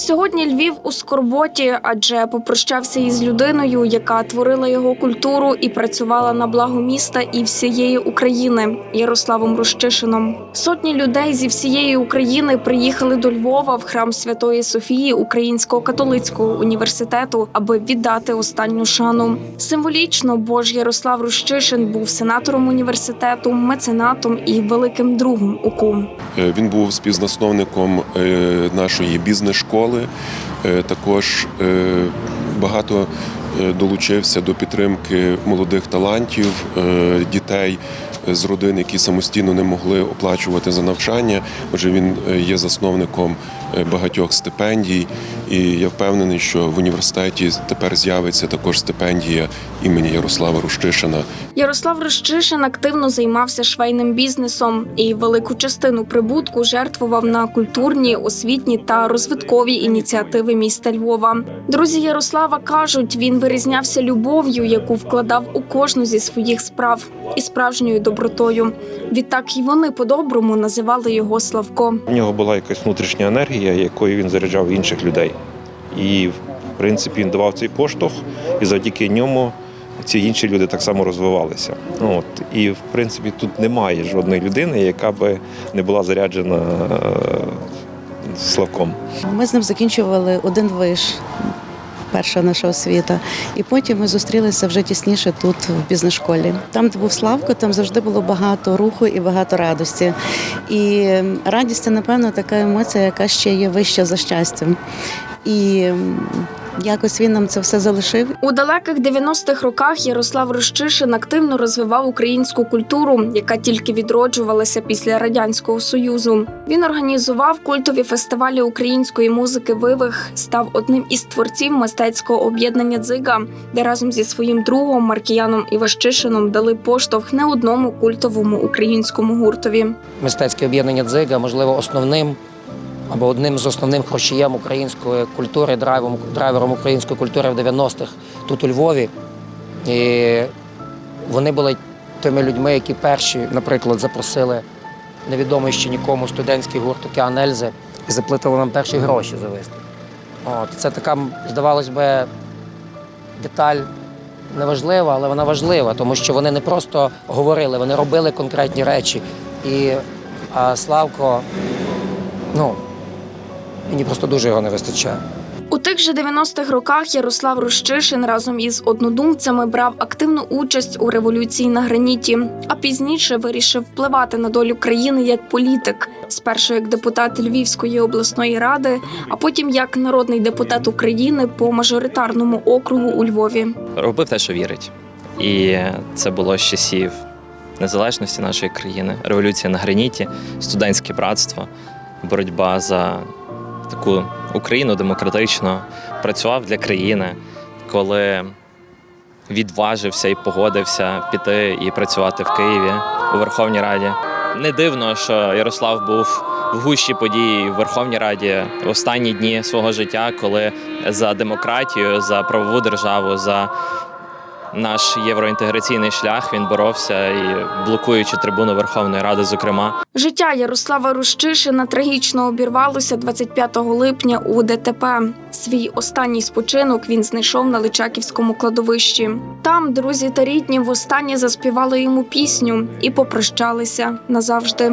Сьогодні Львів у скорботі, адже попрощався із людиною, яка творила його культуру і працювала на благо міста і всієї України Ярославом Рущишином. Сотні людей зі всієї України приїхали до Львова в храм Святої Софії Українського католицького університету, аби віддати останню шану. Символічно, бо ж Ярослав Рущишин був сенатором університету, меценатом і великим другом УКУ. Е, Він був співзасновником е, нашої бізнес-школи. Е, Також е, багато долучився до підтримки молодих талантів, е, дітей з родин, які самостійно не могли оплачувати за навчання. Отже, він е, є засновником е, багатьох стипендій, і я впевнений, що в університеті тепер з'явиться також стипендія імені Ярослава Рущишина. Ярослав Рощишин активно займався швейним бізнесом і велику частину прибутку жертвував на культурні, освітні та розвиткові ініціативи міста Львова. Друзі Ярослава кажуть, він вирізнявся любов'ю, яку вкладав у кожну зі своїх справ і справжньою добротою. Відтак і вони по-доброму називали його Славко. В нього була якась внутрішня енергія, якою він заряджав інших людей. І, в принципі, він давав цей поштовх, і завдяки ньому ці інші люди так само розвивалися. От. І, в принципі, тут немає жодної людини, яка би не була заряджена е, Славком. Ми з ним закінчували один виш. Перша наша освіта, і потім ми зустрілися вже тісніше тут, в бізнес-школі. Там, де був Славко, там завжди було багато руху і багато радості. І радість це, напевно, така емоція, яка ще є вища за щастям. І якось він нам це все залишив. У далеких 90-х роках Ярослав Рощишин активно розвивав українську культуру, яка тільки відроджувалася після радянського союзу. Він організував культові фестивалі української музики Вивих, став одним із творців мистецького об'єднання Дзига, де разом зі своїм другом Маркіяном Іващишином дали поштовх не одному культовому українському гуртові. мистецьке об'єднання дзига, можливо, основним або одним з основним хрущієм української культури, драйвом, драйвером української культури в 90-х тут у Львові. І вони були тими людьми, які перші, наприклад, запросили невідомий ще нікому студентський гурт Океан Ельзи і заплатили нам перші гроші за виступ. От, це така, здавалось би, деталь неважлива, але вона важлива, тому що вони не просто говорили, вони робили конкретні речі. І а, Славко, ну, мені просто дуже його не вистачає. У тих же 90-х роках Ярослав Рущишин разом із однодумцями брав активну участь у революції на граніті, а пізніше вирішив впливати на долю країни як політик, спершу як депутат Львівської обласної ради, а потім як народний депутат України по мажоритарному округу у Львові. робив те, що вірить. І це було з часів незалежності нашої країни, революція на граніті, студентське братство, боротьба за таку Україну демократичну, працював для країни, коли відважився і погодився піти і працювати в Києві у Верховній Раді. Не дивно, що Ярослав був в гущі події в Верховній Раді в останні дні свого життя, коли за демократію, за правову державу, за наш євроінтеграційний шлях він боровся і блокуючи трибуну Верховної Ради, зокрема. Життя Ярослава Рущишина трагічно обірвалося 25 липня у ДТП. Свій останній спочинок він знайшов на Личаківському кладовищі. Там друзі та рідні востаннє заспівали йому пісню і попрощалися назавжди.